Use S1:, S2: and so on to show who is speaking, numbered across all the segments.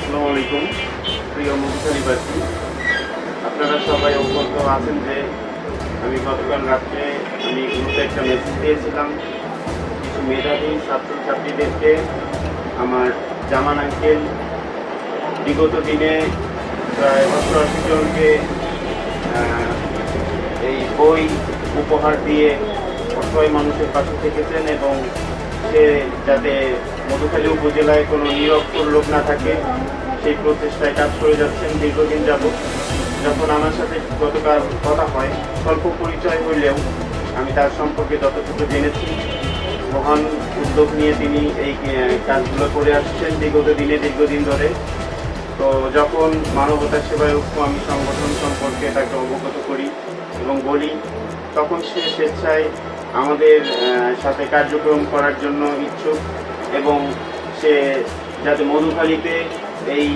S1: আসসালামু আলাইকুম। প্রিয় মুখখালীবাসী আপনারা সবাই অবগত আছেন যে আমি গতকাল রাত্রে আমি গ্রুপে একটা মেসেজ দিয়েছিলাম। কিছু মেধাবী ছাত্রছাত্রীদেরকে আমার জামান আঙ্কেল বিগত দিনে প্রায় অষ্টআশি জনকে এই বই উপহার দিয়ে অসহায় মানুষের পাশে থেকেছেন এবং সে যাতে মধুখালী উপজেলায় কোনো নিরক্ষর লোক না থাকে, সেই প্রচেষ্টায় কাজ করে যাচ্ছেন দীর্ঘদিন যাব যখন আমার সাথে গতকাল কথা হয় স্বল্প পরিচয় হইলেও আমি তার সম্পর্কে যতটুকু জেনেছি, মহান উদ্যোগ নিয়ে তিনি এই কাজগুলো করে আসছেন বিগত দিনে, দীর্ঘদিন ধরে। তো যখন মানবতা সেবায় ঐক্য আমি সংগঠন সম্পর্কে তাকে অবগত করি এবং বলি, তখন সে স্বেচ্ছায় আমাদের সাথে কার্যক্রম করার জন্য ইচ্ছুক এবং সে যাতে মধুখালীতে এই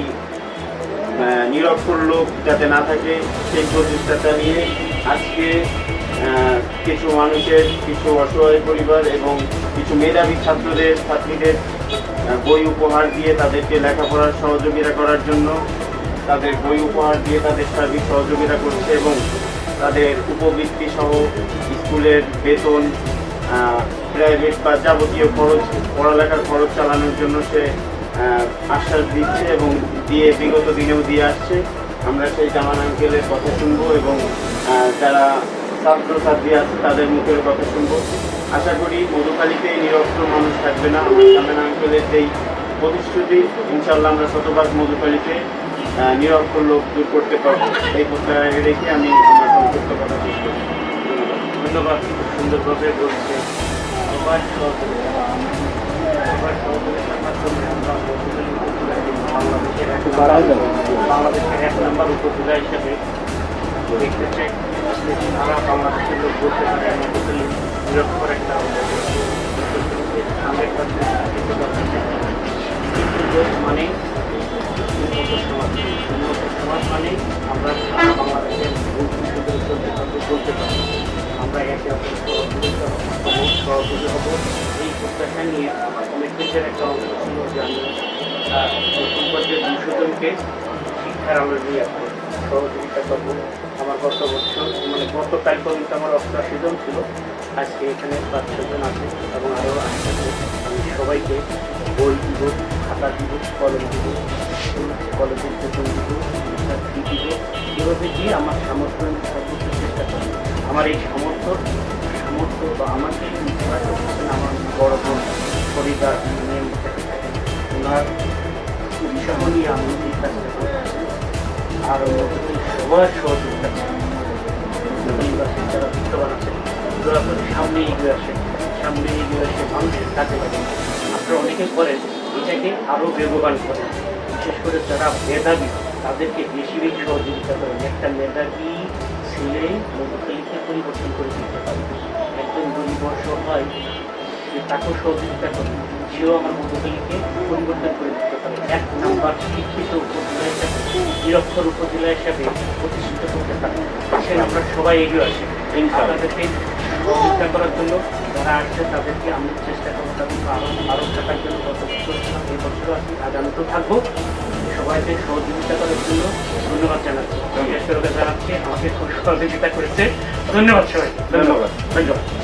S1: নিরক্ষর লোক যাতে না থাকে, সেই প্রচেষ্টাটা নিয়ে আজকে কিছু মানুষের, কিছু অসহায় পরিবার এবং কিছু মেধাবী ছাত্রদের, ছাত্রীদের বই উপহার দিয়ে তাদেরকে লেখাপড়ার সহযোগিতা করার জন্য তাদের বই উপহার দিয়ে তাদের সার্বিক সহযোগিতা করছে এবং তাদের উপবৃত্তি সহ স্কুলের বেতন প্রাইভেট বা যাবতীয় খরচ, পড়ালেখার খরচ চালানোর জন্য সে আশ্বাস দিচ্ছে এবং দিয়ে বিগত দিনেও দিয়ে আসছে। আমরা সেই জামান আঙ্কেলের কথা শুনব এবং যারা ছাত্রছাত্রী আছে তাদের মুখের কথা শুনব। আশা করি মধুকালীতে নিরক্ষর মানুষ থাকবে না। আমার জামান আঙ্কেলের যেই প্রতিশ্রুতি, ইনশাল্লাহ আমরা শতভাগ মধুকালীতে আহ, নিরক্ষর লোক দূর করতে পারব। এই প্রত্যয় রেখে আমি আমার সংক্ষিপ্ত কথা শেষ করি ধন্যবাদ। সুন্দরভাবে বলছে সবার সবার সহযোগিতার মাধ্যমে আমরা বাংলাদেশের এক নম্বর- বাংলাদেশের এক নম্বর উপজেলা হিসেবে দেখতে চাই। সারা বাংলাদেশের লোক বলতে পারে? মধুকালী নিরক্ষর একটা আমরা একটা মানে আমরা বাংলাদেশের বলতে পারি আমরা একে সহযোগিতা হব এই প্রত্যাশা নিয়ে আমার কমিটমেন্টের একটা অংশ ছিল যে আমি নতুন পর্যায়ে দুশো জনকে আলো নিয়ে আসব সহযোগিতা করব আমার গত মানে গতকাল পর্যন্ত আমার অষ্টআশি জন ছিল আজকে এখানে পাঁচ ছজন আছে এবং আরও আসতে আমি সবাইকে বই দিব দিব কলম দিব, কলেজের বেতন দিব ফি দিব, এভাবে দিয়ে আমার সামর্থ্য আমি সর্বোচ্চ চেষ্টা করি আমার এই সামর্থ্য সামর্থ্য বা সহায়তা আমার বড় বোন, পরিবার ওনার উৎসাহ নিয়ে আমি এই কাজটা করতেছি আর সবার সহযোগিতা যারা আছেন সামনে এগিয়ে আসে, সামনে এগিয়ে আসে মানুষের কাছে লাগে। আপনারা অনেকে করেন এটাকে আরও বেগবান করে। বিশেষ করে যারা মেধাবী তাদেরকে বেশি বেশি সহযোগিতা করেন একটা মেধাবী ছেলে মধুখালীকে পরিবর্তন করে দিতে পারে। একজন গরিব হয় সে তাকেও সহযোগিতা করে। সেও আমার মধুখালীকে পরিবর্তন করে দিতে পারে। এক নাম্বার শিক্ষিত উপজেলা হিসাবে নিরক্ষর উপজেলা হিসাবে প্রতিষ্ঠিত করতে পারে। সেখানে আমরা সবাই এগিয়ে আসি। এই আপনাদেরকে সহযোগিতা করার জন্য যারা আসছে তাদেরকে আমি চেষ্টা করব তাদের আরও আরও থাকার জন্য গত বছর এই বছর আছি আগামীতেও থাকব। সবাইকে সহযোগিতা করার জন্য ধন্যবাদ জানাচ্ছি। বিশেষ করে জানাচ্ছি আমাকে খুব সহযোগিতা করেছে ধন্যবাদ সবাই
S2: ধন্যবাদ।
S1: ধন্যবাদ।